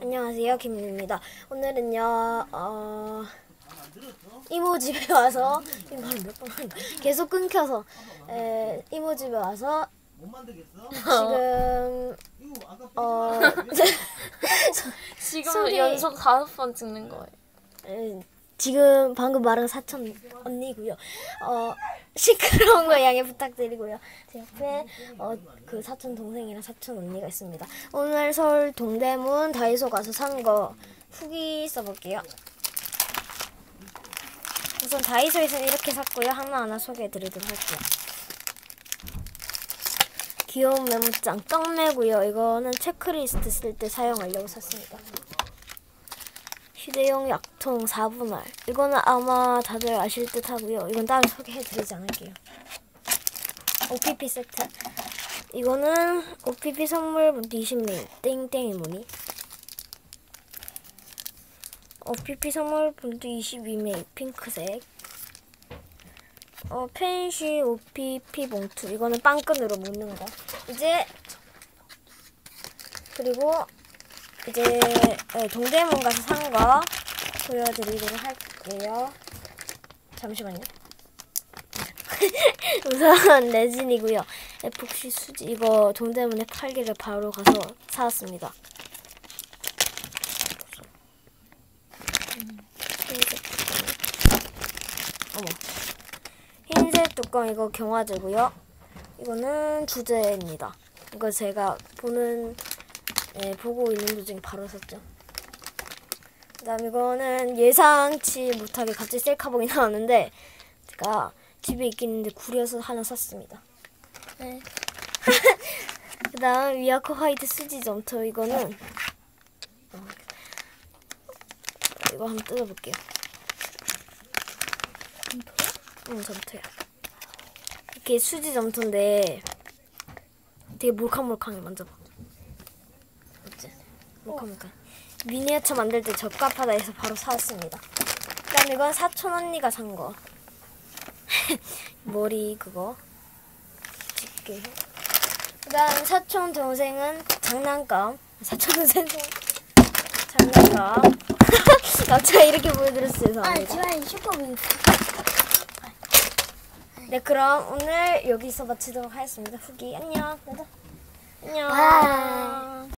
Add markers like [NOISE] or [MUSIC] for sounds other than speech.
안녕하세요 김민입니다. 오늘은요 어, 이모 집에 와서 이거 몇번? 계속 끊겨서 에, 이모 집에 와서? 지금 어, [LAUGHS] 지금 연속 다섯 번 찍는 거예요. 에, 지금 방금 말한 사촌 언니고요. 어, 시끄러운 거 양해 부탁드리고요. 제 옆에 어, 그 사촌 동생이랑 사촌 언니가 있습니다. 오늘 서울 동대문 다이소 가서 산 거 후기 써볼게요. 우선 다이소에서는 이렇게 샀고요. 하나하나 소개해드리도록 할게요. 귀여운 메모장 떡매고요. 이거는 체크리스트 쓸 때 사용하려고 샀습니다. 휴대용 약통 4분할. 이거는 아마 다들 아실 듯 하고요. 이건 따로 소개해드리지 않을게요. OPP 세트. 이거는 OPP 선물 문디 20명. 땡땡이 무늬. OPP 선물 문디 22명. 핑크색. 어, 펜시 OPP 봉투. 이거는 빵끈으로 묶는 거. 이제 그리고 이제 네, 동대문 가서 산 거 보여드리도록 할게요. 잠시만요. [LAUGHS] 우선 레진이고요. 에폭시 수지 이거 동대문에 팔기를 바로 가서 사왔습니다. 흰색 뚜껑. 어머. 흰색 뚜껑 이거 경화제고요. 이거는 주제입니다. 이거 제가 보는 네, 보고 있는 도중에 바로 샀죠. 그 다음 이거는 예상치 못하게 갑자기 셀카봉이 [LAUGHS] 나왔는데 제가 집에 있긴 있는데 구려서 하나 샀습니다. 네. [LAUGHS] 그 다음 위아커 화이트 수지 점토 이거는 어, 이거 한번 뜯어볼게요. 점토야? 응 점토야. 이렇게 수지 점토인데 되게 몰캉몰캉해 만져봐. 어째? 몰캉몰캉. 미니어처 만들 때 적합하다 해서 바로 사왔습니다. 그다음 이건 사촌 언니가 산 거. [LAUGHS] 머리 그거. 집게. 그다음 사촌 동생은 장난감. 사촌 동생은 장난감. [LAUGHS] 갑자기 이렇게 보여드렸어요. 죄송합니다. 지환이 슈퍼민. 네, 그럼 오늘 여기서 마치도록 하겠습니다. 후기 안녕. 안녕.